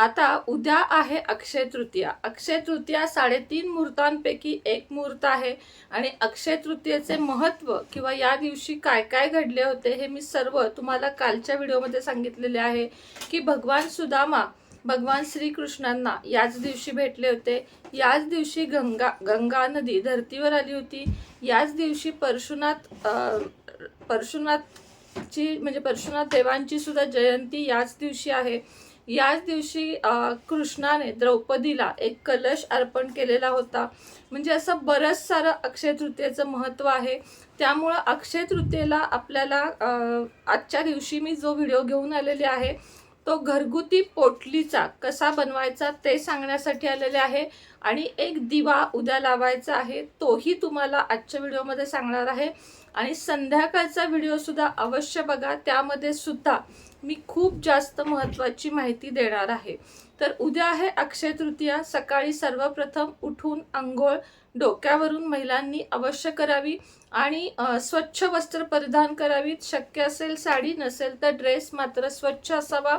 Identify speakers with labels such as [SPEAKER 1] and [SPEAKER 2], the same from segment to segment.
[SPEAKER 1] आता उद्या आहे अक्षय तृतीया. अक्षय तृतीया साडेतीन मुहूर्तांपैकी एक मुहूर्त आहे आणि अक्षय तृतीयेचे महत्त्व किंवा या दिवशी काय काय घडले होते हे मी सर्व तुम्हाला कालच्या व्हिडिओमध्ये सांगितलेले आहे की भगवान सुदामा भगवान श्रीकृष्णांना याच दिवशी भेटले होते. याच दिवशी गंगा गंगा नदी धर्तीवर आली होती. याच दिवशी परशुनाथ परशुनाथची म्हणजे परशुनाथ देवांची सुद्धा जयंती याच दिवशी आहे. याच दिवशी कृष्णाने द्रौपदीला एक कलश अर्पण केलेला होता. म्हणजे असं बरंच सारं अक्षय तृतीयेचं महत्त्व आहे. त्यामुळं अक्षय तृतीयेला आपल्याला आजच्या दिवशी मी जो व्हिडिओ घेऊन आलेले आहे तो घरगुती पोटलीचा कसा बनवायचा ते सांगण्यासाठी आलेले आहे. आणि एक दिवा उद्या लावायचा आहे तोही तुम्हाला आजच्या व्हिडिओमध्ये सांगणार आहे. आणि संध्याकाळचा व्हिडिओसुद्धा अवश्य बघा. त्यामध्ये सुद्धा मी खूप जास्त महत्त्वाची माहिती देणार आहे. तर उद्या आहे अक्षय तृतीया. सकाळी सर्वप्रथम उठून आंघोळ डोक्यावरून महिलांनी अवश्य करावी आणि स्वच्छ वस्त्र परिधान करावीत. शक्य असेल साडी नसेल तर ड्रेस मात्र स्वच्छ असावा.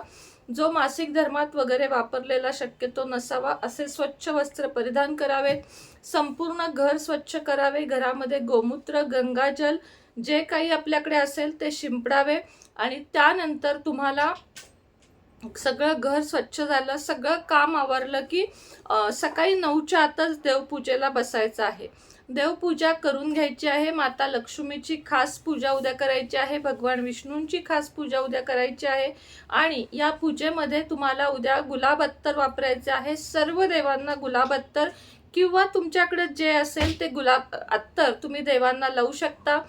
[SPEAKER 1] जो मासिक धर्मात वगैरे वापरलेला शक्यतो नसावा असे स्वच्छ वस्त्र परिधान करावेत. संपूर्ण घर स्वच्छ करावे. घरामध्ये गोमूत्र गंगाजल जे काही आपल्याकडे असेल ते शिंपडावे आणि त्यानंतर तुम्हाला सगळं घर स्वच्छ झालं सगळं काम आवरलं की सकाळी नऊच्या आतच देवपूजेला बसायचं आहे. देवपूजा करून घ्यायची आहे माता लक्ष्मीची खास पूजा उद्या करायची आहे भगवान विष्णूंची खास पूजा उद्या करायची आहे आणि या पूजेमध्ये तुम्हाला उद्या गुलाब अत्तर वापरायचे आहे. सर्व देवांना गुलाब अत्तर किंवा तुमच्याकडे जे असेल ते गुलाब अत्तर तुम्ही देवांना लावू शकता.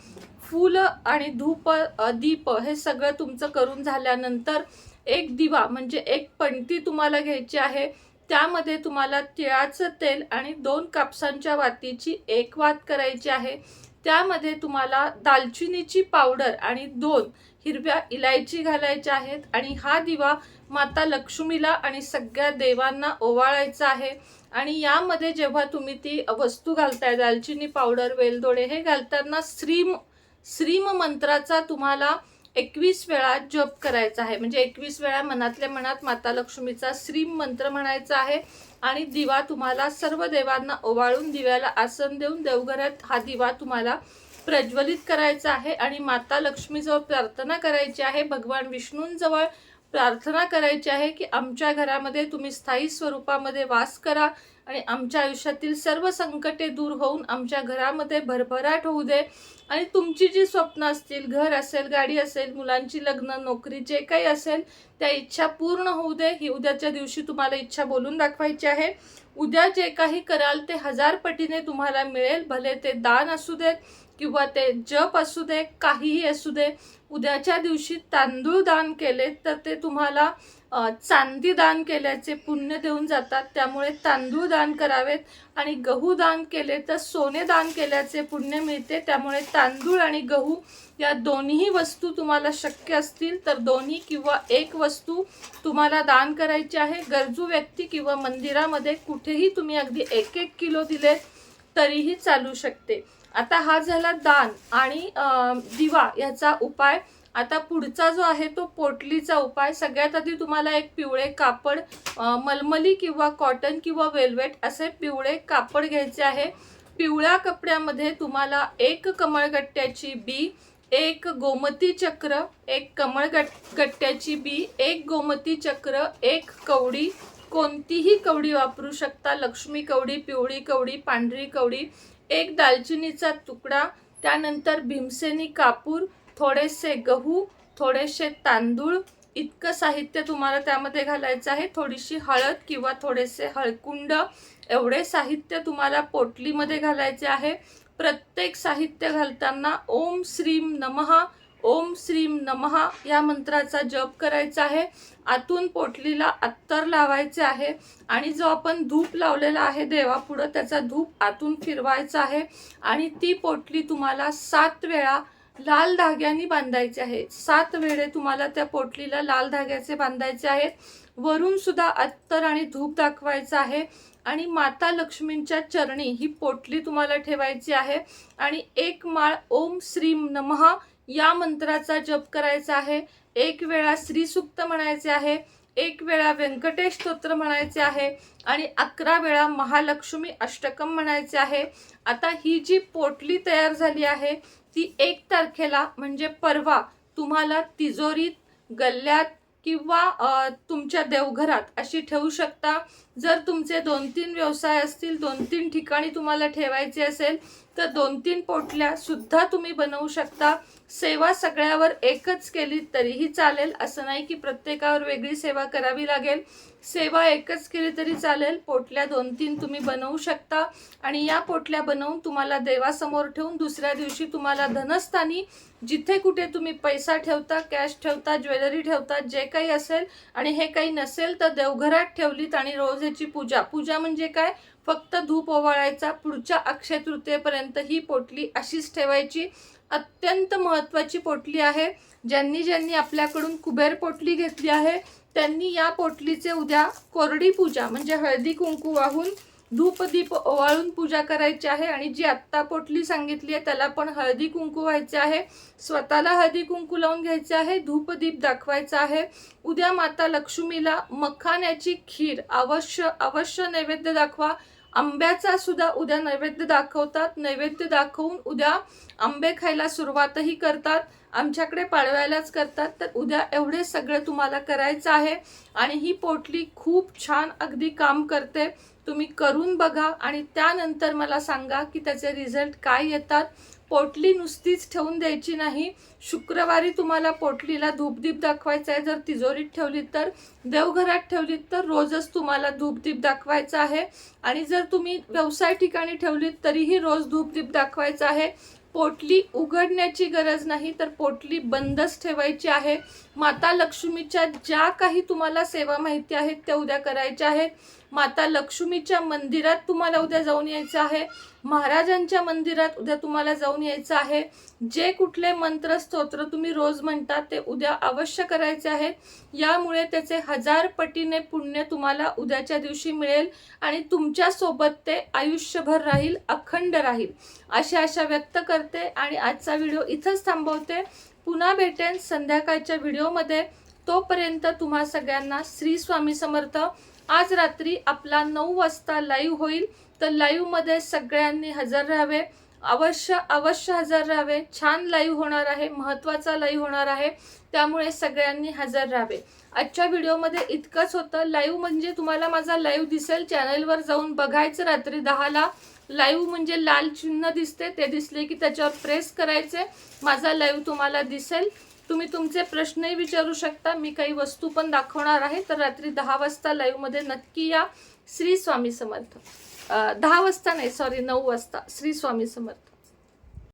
[SPEAKER 1] फूल आणि धूप दीप हे सगळं तुमचं करून झाल्यानंतर एक दिवा म्हणजे एक पणती तुम्हाला घ्यायची आहे. त्यामध्ये तुम्हाला तिळाचं तेल आणि दोन कापसांच्या वातीची एक वात करायची आहे. त्यामध्ये तुम्हाला दालचिनीची पावडर आणि दोन हिरव्या इलायची घालायच्या आहेत. आणि हा दिवा माता लक्ष्मीला आणि सगळ्या देवांना ओवाळायचा आहे. आणि यामध्ये जेव्हा तुम्ही ती वस्तू घालताय दालचिनी पावडर वेलदोडे हे घालताना श्रीम श्रीम मंत्राचा तुम्हाला एकवीस वेळा जप करायचा आहे. म्हणजे एकवीस वेळा मनातल्या मनात माता लक्ष्मीचा श्रीम मंत्र म्हणायचा आहे. आणि दिवा तुम्हाला सर्व देवांना ओवाळून दिव्याला आसन देऊन देवघरात हा दिवा तुम्हाला प्रज्वलित करायचा आहे. आणि माता लक्ष्मीजवळ प्रार्थना करायची आहे. भगवान विष्णूंजवळ प्रार्थना करायची आहे की आमच्या घरामध्ये तुम्ही स्थायी स्वरूपामध्ये वास करा. आणि आमच्या आयुष्यातील सर्व संकटे दूर होऊन आमच्या घरामध्ये भरभराट होऊ दे. आणि तुमची जी स्वप्न असतील घर असेल गाडी असेल मुलांची लग्न नोकरी जे काही असेल त्या इच्छा पूर्ण होऊ दे. ही उद्याच्या दिवशी तुम्हाला इच्छा बोलून दाखवायची आहे. उद्या जे काही कराल ते हजार पटीने तुम्हाला मिळेल. भले ते दान असू देत किंवा ते जप असू दे काहीही असू दे. उद्याच्या दिवशी तांदूळ दान केले तर ते तुम्हाला चांदी दान केल्याचे पुण्य देऊन जातात. त्यामुळे तांदूळ दान करावेत आणि गहू दान केले तर सोने दान केल्याचे पुण्य मिळते. त्यामुळे तांदूळ आणि गहू या दोन्ही वस्तू तुम्हाला शक्य असतील तर दोन्ही किंवा एक वस्तू तुम्हाला दान करायची आहे. गरजू व्यक्ती किंवा मंदिरामध्ये कुठेही तुम्ही अगदी एक एक किलो दिले तरीही चालू शकते. आता हा झाला दान आणि दिवा याचा उपाय आता पुढचा जो आहे तो पोटलीचा उपाय. सगळ्यात आधी तुम्हाला एक पिवळे कापड मलमली किंवा कॉटन किंवा वेल्वेट असे पिवळे कापड घ्यायचे आहे. पिवळ्या कपड्यामध्ये तुम्हाला एक कमळगट्ट्याची बी एक गोमती चक्र एक कमळ गट गट्ट्याची बी एक गोमती चक्र एक कवडी. कोणतीही कवडी वापरू शकता. लक्ष्मी कवडी पिवळी कवडी पांढरी कवडी. एक दालचिनीचा तुकडा त्यानंतर भीमसेनी कापूर थोडेसे गहू थोडेसे तांदूळ इतकं साहित्य तुम्हाला त्यामध्ये घालायचं आहे. थोडीशी हळद किंवा थोडेसे हळकुंड एवढे साहित्य तुम्हाला पोटलीमध्ये घालायचे आहे. प्रत्येक साहित्य घालताना ओम श्रीम नमः ओम श्रीम नमः या मंत्राचा जप करायचा आहे. आतून पोटलीला अत्तर लावायचे आहे आणि जो आपण धूप लावलेला आहे देवापुढं त्याचा धूप आतून फिरवायचा आहे आणि ती पोटली तुम्हाला सात वेळा लाल धाग्याने बांधायचे आहे सात वेळे तुम्हाला त्या पोटलीला लाल धाग्याचे बांधायचे आहेत. वरून सुद्धा अत्तर आणि धूप दाखवायचं आहे. आणि माता लक्ष्मींच्या चरणी ही पोटली तुम्हाला ठेवायची आहे. आणि एक माळ ओम श्री नमः या मंत्राचा जप करायचा आहे. एक वेळा श्रीसुक्त म्हणायचे आहे. एक वेळा व्यंकटेश स्तोत्र म्हणायचे आहे. आणि अकरा वेळा महालक्ष्मी अष्टकम म्हणायचे आहे. आता ही जी पोटली तयार झाली आहे ती एक तारखेला म्हणजे परवा तुम्हाला तिजोरीत गल्ल्यात किंवा तुमच्या देवघरात अशी ठेवू शकता. जर तुमचे दोन तीन व्यवसाय असतील दोन तीन ठिकाणी तुम्हाला ठेवायचे असेल तर दोन तीन पोटल्या सुद्धा तुम्ही बनवू शकता. सेवा सगळ्यावर एकच केली तरीही चालेल. असं नाही की प्रत्येकावर वेगळी सेवा करावी लागेल. सेवा एकच केली तरी चालेल. पोटल्या दोन तीन तुम्ही बनवू शकता. आणि या पोटल्या बनवून तुम्हाला देवासमोर ठेवून दुसऱ्या दिवशी तुम्हाला धनस्थानी जिथे कुठे तुम्ही पैसा ठेवता कॅश ठेवता ज्वेलरी ठेवता जे काही असेल आणि हे काही नसेल तर देवघरात ठेवलीत आणि रोज ह्याची पूजा. पूजा म्हणजे काय? फक्त धूप ओवाळायचा पुढच्या अक्षय तृतीयेपर्यंत ही पोटली अशीच ठेवायची. अत्यंत महत्त्वाची पोटली आहे. ज्यांनी ज्यांनी आपल्याकडून कुबेर पोटली घेतली आहे त्यांनी या पोटलीचे उद्या कोरडी पूजा म्हणजे हळदी कुंकू वाहून धूपदीप ओवाळून पूजा करायची आहे आणि जी आत्ता पोटली सांगितली आहे त्याला पण हळदी कुंकू व्हायचे आहे. स्वतःला हळदी कुंकू लावून घ्यायचे आहे धूपदीप दाखवायचा आहे. उद्या माता लक्ष्मीला मखाण्याची खीर अवश्य अवश्य नैवेद्य दाखवा. आंब्याचा सुद्धा उद्या नैवेद्य दाखवतात. नैवेद्य दाखवून उद्या आंबे खायला सुरुवातही करतात. आमच्याकडे पाळवायलाच करतात. तर उद्या एवढे सगळं तुम्हाला करायचं आहे. आणि ही पोटली खूप छान अगदी काम करते. तुम्ही करून बघा आणि त्यानंतर मला सांगा की त्याचे रिझल्ट काय येतात. पोटली नुसतीच ठेवून द्यायची नाही. शुक्रवारी तुम्हाला पोटलीला धूपदीप दाखवायचा आहे. जर तिजोरीत ठेवली तर देवघरात ठेवलीत तर रोजच तुम्हाला धूपदीप दाखवायचा आहे. आणि जर तुम्ही व्यवसाय ठिकाणी ठेवलीत तरीही रोज धूपदीप दाखवायचा आहे. पोटली उघडण्याची गरज नाही तर पोटली बंदच ठेवायची आहे. माता लक्ष्मीच्या ज्या काही तुम्हाला सेवा माहिती आहेत त्या उद्या करायच्या आहेत. माता लक्ष्मीच्या मंदिरात तुम्हाला उद्या जाऊन यायचं आहे. महाराजांच्या मंदिरात उद्या तुम्हाला जाऊन यायचं आहे. जे कुठले मंत्र स्तोत्र तुम्ही रोज म्हणता ते उद्या अवश्य करायचे आहेत यामुळे त्याचे हजार पटीने पुण्य तुम्हाला उद्याच्या दिवशी मिळेल आणि तुमच्यासोबत ते आयुष्यभर राहील अखंड राहील. अशी आशा व्यक्त करते आणि आजचा व्हिडिओ इथंच थांबवते. पुन्हा भेटेन संध्याकाळच्या व्हिडिओमध्ये. तोपर्यंत तुम्हा सगळ्यांना श्री स्वामी समर्थ. आज रात्री आपला नऊ वाजता लाईव्ह होईल. तर लाईव्हमध्ये सगळ्यांनी हजर राहावे. अवश्य अवश्य हजर राहावे. छान लाईव्ह होणार आहे. महत्त्वाचा लाईव्ह होणार आहे. त्यामुळे सगळ्यांनी हजर राहावे. आजच्या व्हिडिओमध्ये इतकंच होतं. लाईव्ह म्हणजे तुम्हाला माझा लाईव्ह दिसेल. चॅनलवर जाऊन बघायचं रात्री दहाला. लाईव्ह म्हणजे लाल चिन्ह दिसते. ते दिसले की त्याच्यावर प्रेस करायचे. माझा लाईव्ह तुम्हाला दिसेल. तुम्ही तुमचे प्रश्नही विचारू शकता. मी काही वस्तू पण दाखवणार आहे. तर रात्री दहा वाजता लाईव्हमध्ये नक्की या. श्री स्वामी समर्थ. दहा वाजता नाही सॉरी नऊ वाजता. श्री स्वामी समर्थ.